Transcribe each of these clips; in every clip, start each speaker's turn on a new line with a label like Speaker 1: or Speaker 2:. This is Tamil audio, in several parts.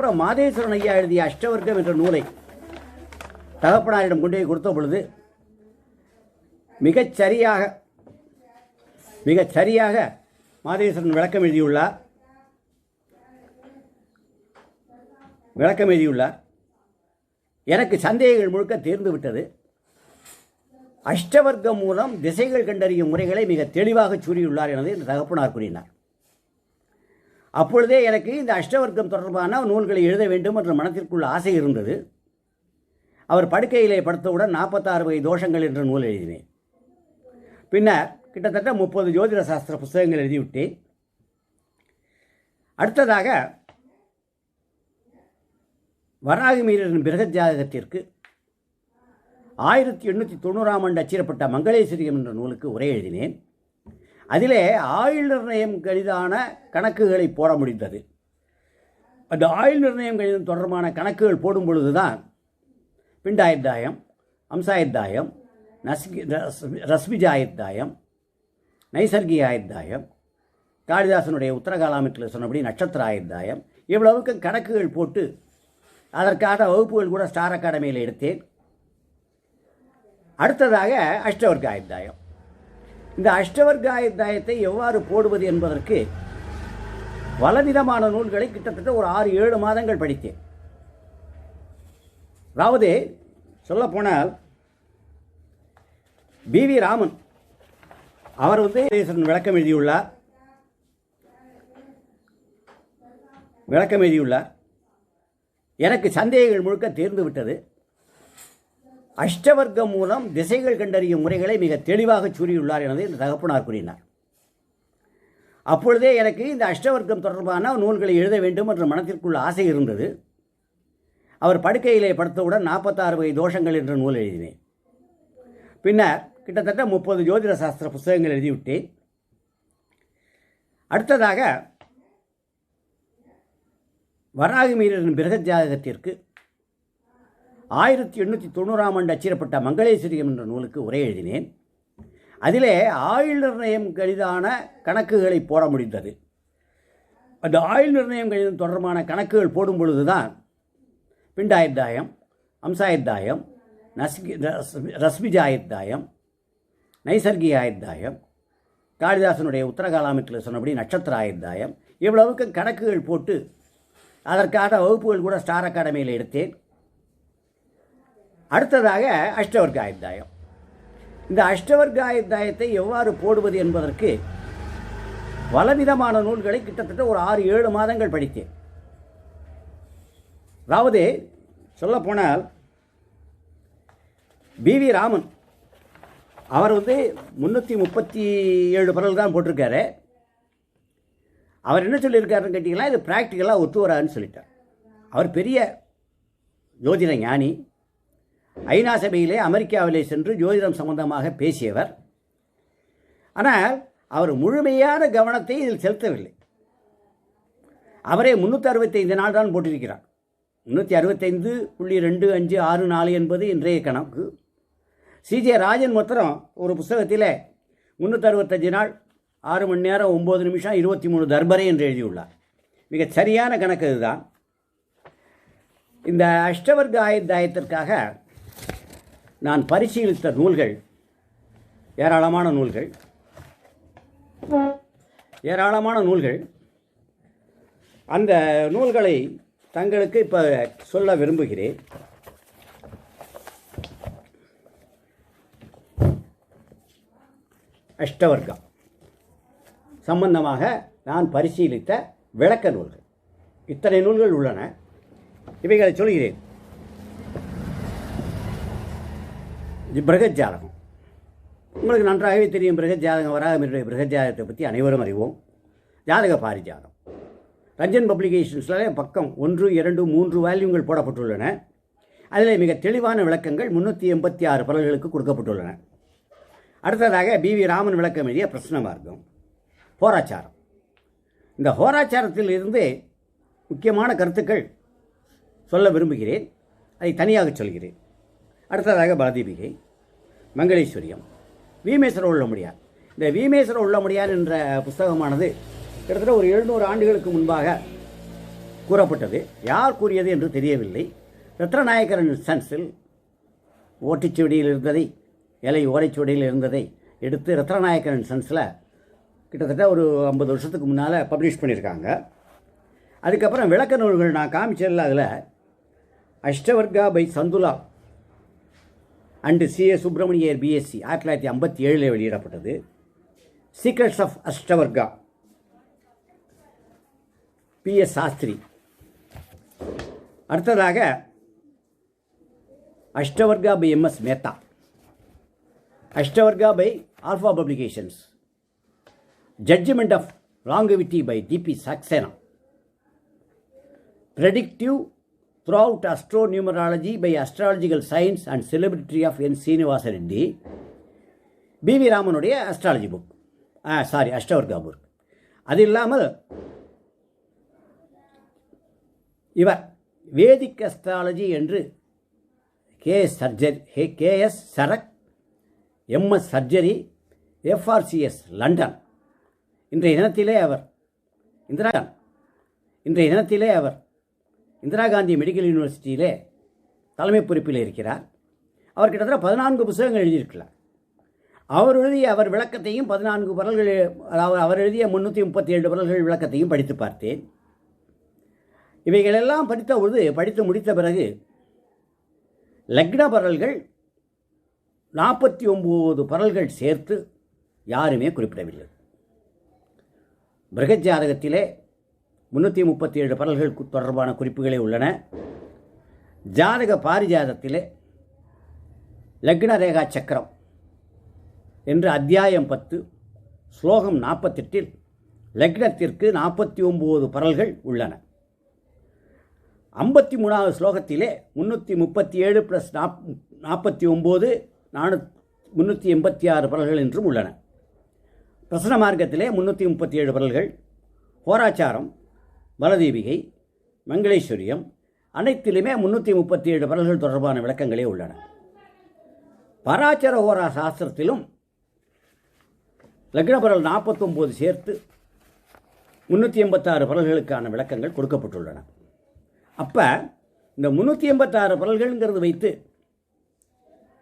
Speaker 1: அப்புறம் மாதேஸ்வரன் ஐயா எழுதிய அஷ்டவர்க்கம் என்ற நூலை தகப்பனாரிடம் கொண்டு போய் கொடுத்த பொழுது மிகச் சரியாக மிகச் சரியாக மாதேஸ்வரன் விளக்கம் எழுதியுள்ளார். விளக்கம் எழுதியுள்ளார். எனக்கு சந்தேகங்கள் முழுக்க தீர்ந்து விட்டது. அஷ்டவர்க்கம் மூலம் திசைகள் கண்டறியும் முறைகளை மிக தெளிவாக கூறியுள்ளார் எனது இந்த தகப்பனார் கூறினார். அப்பொழுதே எனக்கு இந்த அஷ்டவர்க்கம் தொடர்பான நூல்களை எழுத வேண்டும் என்ற மனத்திற்குள்ள ஆசை இருந்தது. அவர் படுக்கையிலே படுத்தவுடன் நாற்பத்தாறு வகை தோஷங்கள் என்ற நூல் எழுதினேன். பின்னர் கிட்டத்தட்ட முப்பது ஜோதிட சாஸ்திர புஸ்தகங்கள் எழுதிவிட்டேன். அடுத்ததாக வராகி பிரகத் ஜாதகத்திற்கு ஆயிரத்தி எண்ணூற்றி தொண்ணூறாம் ஆண்டு அச்சிடப்பட்ட மங்களேஸ்வரியம் என்ற நூலுக்கு உரை எழுதினேன். அதிலே ஆயுள் நிர்ணயம் கணிதான கணக்குகளை போட முடிந்தது. அந்த ஆயுள் நிர்ணயம் கணிதம் தொடர்பான கணக்குகள் போடும் பொழுது தான் பிண்டாயத்தாயம் அம்சாயத்தாயம் நஸ்கி ரஸ்- ரஸ்மிஜாயத்தாயம் நைசர்கிகாயத்தாயம் காளிதாசனுடைய உத்தரகாலாமத்தில் சொன்னபடி நட்சத்திர ஆயத்தாயம் இவ்வளவுக்கு கணக்குகள் போட்டு அதற்கான வகுப்புகள் கூட ஸ்டார் அகாடமியில் எடுத்தேன். அடுத்ததாக அஷ்டவர்க்க ஆயத்தாயம் இந்த அஷ்டவர்காயத்தாயத்தை எவ்வாறு போடுவது என்பதற்கு பலவிதமான நூல்களை கிட்டத்தட்ட ஒரு ஆறு ஏழு மாதங்கள் படித்தேன். அதாவது சொல்லப்போனால் பி. வி. ராமன் அவர் வந்து விளக்கம் எழுதியுள்ளார். விளக்கம் எழுதியுள்ளார். எனக்கு சந்தேகங்கள் முழுக்க தீர்ந்து விட்டது. அஷ்டவர்க்கம் மூலம் திசைகள் கண்டறியும் முறைகளை மிக தெளிவாக கூறியுள்ளார் எனது இந்த தகப்பனார் கூறினார். அப்பொழுதே எனக்கு இந்த அஷ்டவர்க்கம் தொடர்பான நூல்களை எழுத வேண்டும் என்ற மனத்திற்குள்ள ஆசை இருந்தது. அவர் படுக்கையிலே படுத்தவுடன் நாற்பத்தாறு வகை தோஷங்கள் என்ற நூல் எழுதினேன். பின்னர் கிட்டத்தட்ட முப்பது ஜோதிட சாஸ்திர புஸ்தகங்கள் எழுதிவிட்டேன். அடுத்ததாக வராகி பிரகஜாதகத்திற்கு பிரகத் ஆயிரத்தி எண்ணூற்றி தொண்ணூறாம் ஆண்டு அச்சிடப்பட்ட மங்களேஸ்வரியம் என்ற நூலுக்கு உரை எழுதினேன். அதிலே ஆயுள் நிர்ணயம் கணிதான கணக்குகளை போட முடிந்தது. அந்த ஆயுள் நிர்ணயம் கணிதம் தொடர்பான கணக்குகள் போடும் பொழுதுதான் பிண்டாயத்தாயம் அம்சாயத்தாயம் நஸ்கி ரஸ்- ரஸ்மிஜாயத்தாயம் நைசர்கிகாயத்தாயம் காளிதாசனுடைய உத்தரகாலாமிட்டில் சொன்னபடி நட்சத்திர ஆயத்தாயம் இவ்வளவுக்கு கணக்குகள் போட்டு அதற்கான வகுப்புகள் கூட ஸ்டார் அகாடமியில் எடுத்தேன். அடுத்ததாக அஷ்டவர்காயத்தாயம். இந்த அஷ்டவர்காயத்தாயத்தை எவ்வாறு போடுவது என்பதற்கு பலவிதமான நூல்களை கிட்டத்தட்ட ஒரு ஆறு ஏழு மாதங்கள் படித்தேன். அதாவது சொல்லப்போனால் பி வி ராமன் அவர் வந்து முந்நூற்றி முப்பத்தி ஏழு பரல் தான் போட்டிருக்காரு. அவர் என்ன சொல்லியிருக்காருன்னு கேட்டிங்கன்னா இது ப்ராக்டிக்கலாக ஒத்து வராதுன்னு சொல்லிட்டார். அவர் பெரிய ஜோதிட ஞானி. ஐநா சபையிலே அமெரிக்காவிலே சென்று ஜோதிடம் சம்பந்தமாக பேசியவர். ஆனால் அவர் முழுமையான கவனத்தை இதில் செலுத்தவில்லை. அவரே முந்நூற்றி அறுபத்தைந்து நாள் தான் போட்டிருக்கிறார். முந்நூற்றி அறுபத்தைந்து புள்ளி ரெண்டு அஞ்சு ஆறு நாலு என்பது இன்றைய கணக்கு. சிஜே ராஜன் மொத்தம் ஒரு புஸ்தகத்தில் முந்நூற்றி அறுபத்தஞ்சு நாள் ஆறு மணி நேரம் ஒம்பது நிமிஷம் இருபத்தி மூணு தர்பரை என்று எழுதியுள்ளார். மிக சரியான கணக்கு இதுதான். இந்த அஷ்டவர்க ஆயுத்தாயத்திற்காக நான் பரிசீலித்த நூல்கள் ஏராளமான நூல்கள். ஏராளமான நூல்கள். அந்த நூல்களை தங்களுக்கு இப்போ சொல்ல விரும்புகிறேன். அஷ்டவர்க்கம். சம்பந்தமாக நான் பரிசீலித்த விளக்க நூல்கள். இத்தனை நூல்கள் உள்ளன. இவைகளை சொல்கிறேன். இது பிரகத் ஜாதகம் உங்களுக்கு நன்றாகவே தெரியும் பிரகத் ஜாதகம் வராகமிருடைய பிரகத் ஜாதகத்தை பற்றி அனைவரும் அறிவோம். ஜாதக பாரிஜாதம். ரஞ்சன் பப்ளிகேஷன்ஸில் பக்கம் ஒன்று இரண்டு மூன்று வேல்யூங்கள் போடப்பட்டுள்ளன. அதில் மிக தெளிவான விளக்கங்கள் முந்நூற்றி எண்பத்தி ஆறு பலர்களுக்கு கொடுக்கப்பட்டுள்ளன. அடுத்ததாக பி வி ராமன் விளக்கம் எழுதிய பிரச்சனமாக மார்க்கம். ஹோராச்சாரம். இந்த ஹோராச்சாரத்தில் இருந்து முக்கியமான கருத்துக்கள் சொல்ல விரும்புகிறேன். அதை தனியாக சொல்கிறேன். அடுத்ததாக பலதீபிகை மங்களேஸ்வரியம் வீமேஸ்வர உள்ள முடியார். இந்த வீமேஸ்வர உள்ள முடியார் என்ற புஸ்தகமானது கிட்டத்தட்ட ஒரு எழுநூறு ஆண்டுகளுக்கு முன்பாக கூறப்பட்டது. யார் கூறியது என்று தெரியவில்லை. ரத்னநாயக்கரன் சன்ஸில் ஓட்டிச்சுவடியில் இருந்ததை இலை ஓலைச்சுவடியில் இருந்ததை எடுத்து ரத்னநாயக்கரன் சன்ஸில் கிட்டத்தட்ட ஒரு ஐம்பது வருஷத்துக்கு முன்னால் பப்ளிஷ் பண்ணியிருக்காங்க. அதுக்கப்புறம் விளக்க நூல்கள் நான் காமிச்சதில் அதில். Ashtavarga by Chandula and C A Subramaniar BSc ஆயிரத்தி தொள்ளாயிரத்தி ஐம்பத்தி ஏழில் வெளியிடப்பட்டது. Secrets of Ashtavarga B S Shastri அடுத்ததாக Ashtavarga by M S Mehta Ashtavarga by Alpha Publications judgment of longevity by D P Saxena predictive throughout நியூமராலஜி by astrological science and celebrity of N Srinivasa Reddy B V ராமனுடைய astrology book sorry Ashtavarga book அது இல்லாமல் இவர் வேதிக் அஸ்ட்ராலஜி என்று K S surgery hey K S Charak M S surgery FRCS London இன்றைய தினத்திலே அவர் இந்திரா இன்றைய தினத்திலே அவர் இந்திரா காந்தி மெடிக்கல் யூனிவர்சிட்டியிலே தலைமை பொறுப்பில் இருக்கிறார். அவர் கிட்டத்தட்ட பதினான்கு புத்தகங்கள் எழுதியிருக்கிறார். அவர் எழுதிய அவர் விளக்கத்தையும் பதினான்கு பரல்கள் அதாவது அவர் எழுதிய முந்நூற்றி முப்பத்தி ஏழு பரல்கள் விளக்கத்தையும் படித்து பார்த்தேன். இவைகளெல்லாம் படித்த பொழுது படித்து முடித்த பிறகு லக்ன பரல்கள் நாற்பத்தி ஒம்பது பரல்கள் சேர்த்து யாருமே குறிப்பிடவில்லை. பிருகத் ஜாதகத்திலே முந்நூற்றி முப்பத்தி ஏழு பரல்கள் தொடர்பான குறிப்புகளே உள்ளன. ஜாதக பாரிஜாதத்திலே லக்ன ரேகா சக்கரம் என்று அத்தியாயம் பத்து ஸ்லோகம் நாற்பத்தெட்டில் லக்னத்திற்கு நாற்பத்தி ஒம்பது பரல்கள் உள்ளன. ஐம்பத்தி மூணாவது ஸ்லோகத்திலே முந்நூற்றி முப்பத்தி ஏழு ப்ளஸ் நாப் நாற்பத்தி ஒம்பது நானூ முந்நூற்றி எண்பத்தி ஆறு பரல்கள் என்றும் உள்ளன. பிரசன மார்க்கத்திலே முந்நூற்றி முப்பத்தி ஏழு பரல்கள் ஹோராச்சாரம் வனதீபிகை மங்களேஸ்வரியம் அனைத்திலுமே முந்நூற்றி முப்பத்தி ஏழு பரல்கள் தொடர்பான விளக்கங்களே உள்ளன. பராச்சர ஹோரா சாஸ்திரத்திலும் லக்னபரல் நாற்பத்தொம்போது சேர்த்து முந்நூற்றி எண்பத்தாறு பரல்களுக்கான விளக்கங்கள் கொடுக்கப்பட்டுள்ளன. அப்போ இந்த முந்நூற்றி எண்பத்தாறு பரல்கள்ங்கிறது வைத்து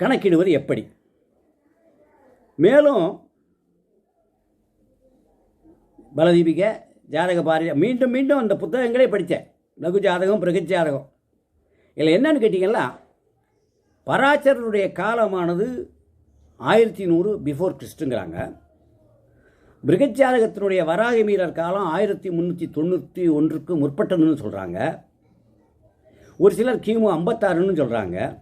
Speaker 1: கணக்கிடுவது எப்படி? மேலும் பலதீபிகை ஜாதக பாரி மீண்டும் மீண்டும் அந்த புத்தகங்களே படித்தேன். லகு ஜாதகம் பிரகத் ஜாதகம். இதில் என்னன்னு கேட்டிங்கன்னா பராச்சரனுடைய காலமானது ஆயிரத்தி நூறு பிஃபோர் கிறிஸ்டுங்கிறாங்க பிருகத் ஜாதகத்தினுடைய வராக மீறர் காலம் ஆயிரத்தி முந்நூற்றி தொண்ணூற்றி ஒன்றுக்கு முற்பட்டதுன்னு சொல்கிறாங்க ஒரு சிலர் கிமு ஐம்பத்தாறுன்னு சொல்கிறாங்க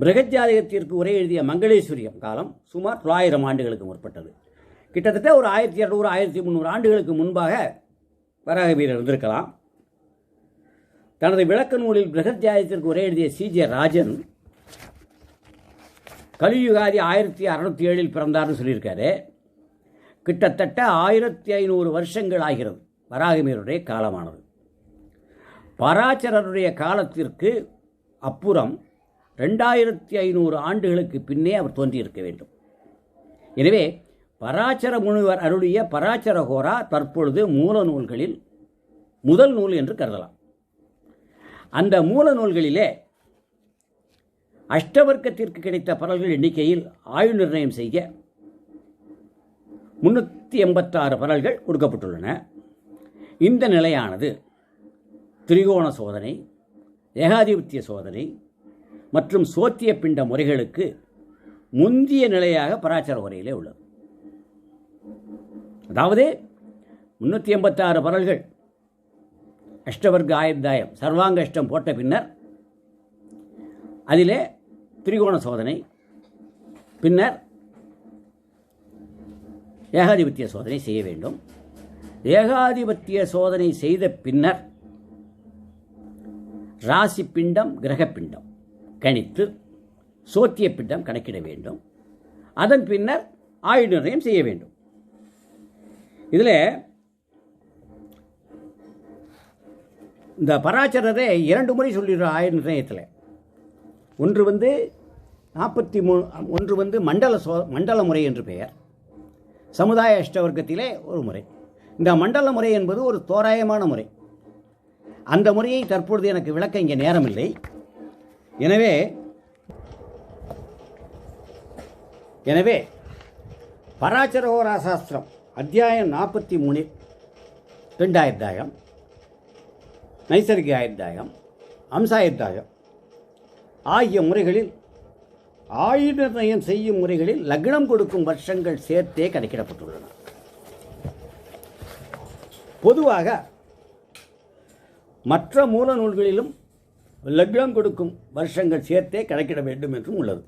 Speaker 1: பிருகத் ஜாதகத்திற்கு உரை எழுதிய மங்களேஸ்வரியம் காலம் சுமார் தொள்ளாயிரம் ஆண்டுகளுக்கு முற்பட்டது. கிட்டத்தட்ட ஒரு ஆயிரத்தி இரநூறு ஆயிரத்தி முந்நூறு ஆண்டுகளுக்கு முன்பாக வராக வீரர் இருந்திருக்கலாம் தனது விளக்க நூலில் பிரகத்தியாயத்திற்கு உரை எழுதிய சி. ஜே. ராஜன் கலியுகாதி ஆயிரத்தி அறநூற்றி ஏழில் பிறந்தார்னு சொல்லியிருக்காரு. கிட்டத்தட்ட ஆயிரத்தி ஐநூறு வருஷங்கள் ஆகிறது வராகமீருடைய காலமானது. பராச்சரருடைய காலத்திற்கு அப்புறம் ரெண்டாயிரத்தி ஐநூறு ஆண்டுகளுக்கு பின்னே அவர் தோன்றியிருக்க வேண்டும். எனவே பராச்சர முனிவர் அருளிய பராச்சர ஹோரா தற்பொழுது மூல நூல்களில் முதல் நூல் என்று கருதலாம். அந்த மூல நூல்களிலே அஷ்டவர்க்கத்திற்கு கிடைத்த பரல்கள் எண்ணிக்கையில் ஆயுள் நிர்ணயம் செய்ய முன்னூற்றி எண்பத்தாறு பரல்கள் கொடுக்கப்பட்டுள்ளன. இந்த நிலையானது திரிகோண சோதனை ஏகாதிபத்திய சோதனை மற்றும் சோத்திய பிண்ட முறைகளுக்கு முந்திய நிலையாக பராச்சர உரையிலே உள்ளது. அதாவது முன்னூற்றி எண்பத்தாறு பரல்கள். அஷ்டவர்க்க ஆயுர்தாயம் சர்வாங்க அஷ்டம் போட்ட பின்னர் அதிலே திரிகோண சோதனை பின்னர் ஏகாதிபத்திய சோதனை செய்ய வேண்டும். ஏகாதிபத்திய சோதனை செய்த பின்னர் ராசி பிண்டம் கிரகப்பிண்டம் கணித்து சோத்திய பிண்டம் கணக்கிட வேண்டும். அதன் பின்னர் ஆயுள் நிர்ணயம் செய்ய வேண்டும். இதில் இந்த பராச்சரரை இரண்டு முறை சொல்லிடுறோம் ஆயுள் நிர்ணயத்தில். ஒன்று வந்து நாற்பத்தி மூணு ஒன்று வந்து மண்டல சோ மண்டல முறை என்று பெயர். சமுதாய அஷ்டவர்க்கத்திலே ஒரு முறை. இந்த மண்டல முறை என்பது ஒரு தோராயமான முறை. அந்த முறையை தற்பொழுது எனக்கு விளக்க இங்கே நேரமில்லை. எனவே எனவே பராச்சரஹோரா சாஸ்திரம் அத்தியாயம் நாற்பத்தி மூணு ரெண்டாயிரத்தாயம் நைசர்கிக ஆயுர்தாயம் அம்சாயுர்தாயம் ஆகிய முறைகளில் ஆயுத நிர்ணயம் செய்யும் முறைகளில் லக்னம் கொடுக்கும் வருஷங்கள் சேர்த்தே கணக்கிடப்பட்டுள்ளன. பொதுவாக மற்ற மூல நூல்களிலும் லக்னம் கொடுக்கும் வருஷங்கள் சேர்த்தே கணக்கிட வேண்டும் என்றும் உள்ளது.